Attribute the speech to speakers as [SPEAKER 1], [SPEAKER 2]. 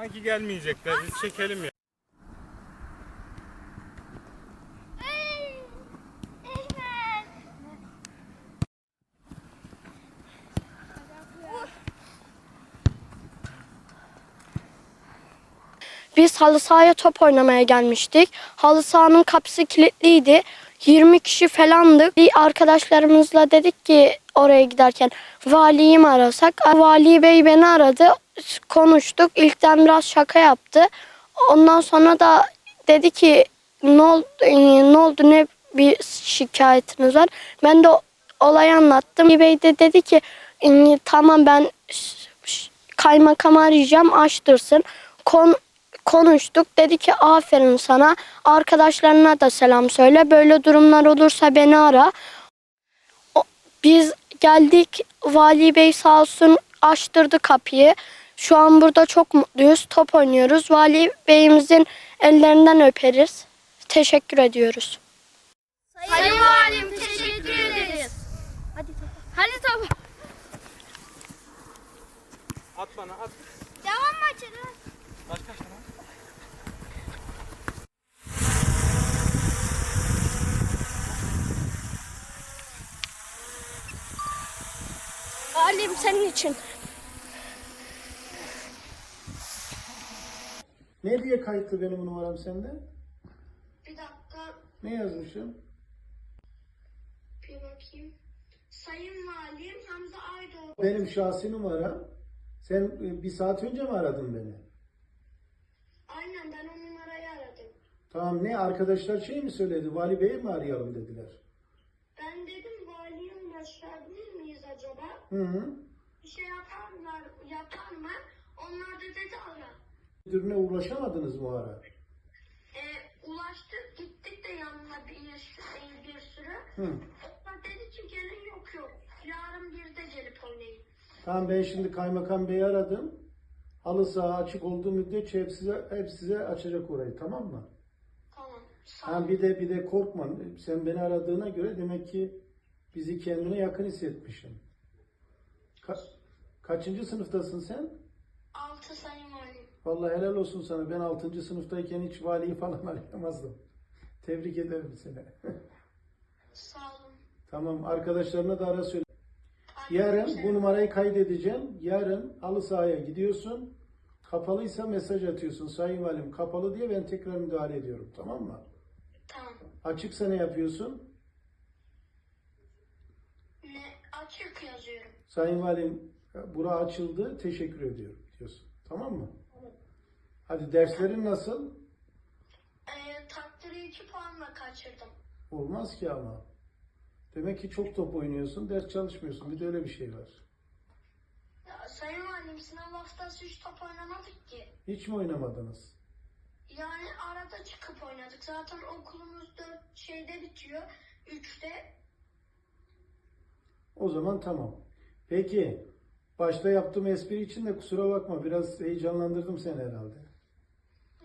[SPEAKER 1] Sanki gelmeyecekler. Biz çekelim ya.
[SPEAKER 2] Biz halı sahaya top oynamaya gelmiştik. Halı sahanın kapısı kilitliydi. 20 kişi falandık. Bir arkadaşlarımızla dedik ki oraya giderken valiyi mi arasak? Vali bey beni aradı. Konuştuk. İlkten biraz şaka yaptı. Ondan sonra da dedi ki ne oldu, ne oldu ne bir şikayetiniz var. Ben de olayı anlattım. Bey de dedi ki "E, tamam ben kaymakamı arayacağım açtırsın. Kon, konuştuk. Dedi ki aferin sana. Arkadaşlarına da selam söyle. Böyle durumlar olursa beni ara. Biz geldik. Vali Bey sağ olsun açtırdı kapıyı. Şu an burada çok mutluyuz. Top oynuyoruz. Vali Bey'imizin ellerinden öperiz. Teşekkür ediyoruz.
[SPEAKER 3] Sayın Valim teşekkür ederiz.
[SPEAKER 2] Hadi
[SPEAKER 3] Hadi tamam.
[SPEAKER 1] At bana at.
[SPEAKER 2] Valim senin için.
[SPEAKER 4] Ne diye kayıtlı benim numaram sende?
[SPEAKER 3] Bir dakika
[SPEAKER 4] Ne yazmışım?
[SPEAKER 3] bir bakayım. Sayın Valim Hamza Aydoğdu.
[SPEAKER 4] Benim şahsi numaram. Sen e, bir saat önce mi aradın beni?
[SPEAKER 3] Aynen ben o numarayı aradım.
[SPEAKER 4] Tamam ne arkadaşlar şey mi söyledi? Vali Bey'i mi arayalım dediler.
[SPEAKER 3] Ulaşabilir miyiz acaba?
[SPEAKER 4] Hı hı.
[SPEAKER 3] Bir şey yaparlar, yapar mı? Onlar da dedi ara.
[SPEAKER 4] Müdürüne ulaşamadınız mı ara?
[SPEAKER 3] E, ulaştık gittik de yanına bir, bir, bir sürü.
[SPEAKER 4] Hı.
[SPEAKER 3] Onlar dedi ki gelin yok yok. Yarın birde gelip oynayın.
[SPEAKER 4] Tamam ben şimdi kaymakam beyi aradım. Halı saha açık olduğu müddetçe hep size, hep size açacak orayı tamam mı?
[SPEAKER 3] Tamam. Sağ
[SPEAKER 4] Ha, bir de bir de korkma. Sen beni aradığına göre demek ki bizi kendine yakın hissetmişsin. Ka- kaçıncı sınıftasın sen?
[SPEAKER 3] Altı Sayın Valim.
[SPEAKER 4] Vallahi helal olsun sana. Ben 6. sınıftayken hiç valiyi falan arayamazdım. Tebrik ederim seni.
[SPEAKER 3] Sağ olun.
[SPEAKER 4] tamam arkadaşlarına da ara söyle. Yarın bu numarayı kaydedeceğim. Yarın halı sahaya gidiyorsun. Kapalıysa mesaj atıyorsun. Sayın Valim kapalı diye ben tekrar müdahale ediyorum. Tamam mı?
[SPEAKER 3] Tamam.
[SPEAKER 4] Açıksa ne yapıyorsun?
[SPEAKER 3] Açık yazıyorum.
[SPEAKER 4] Sayın Valim bura açıldı. Teşekkür ediyorum diyorsun. Tamam mı? Hadi derslerin nasıl?
[SPEAKER 3] Ee, takdiri iki puanla kaçırdım.
[SPEAKER 4] Olmaz ki ama. Demek ki çok top oynuyorsun, ders çalışmıyorsun. Bir de öyle bir şey var.
[SPEAKER 3] Ya, sayın Valim sınav haftası hiç top oynamadık ki.
[SPEAKER 4] Hiç mi oynamadınız?
[SPEAKER 3] Yani arada çıkıp oynadık. Zaten okulumuz dört şeyde bitiyor. Üçte.
[SPEAKER 4] O zaman tamam. Peki, başta yaptığım espri için de kusura bakma. Biraz heyecanlandırdım seni herhalde.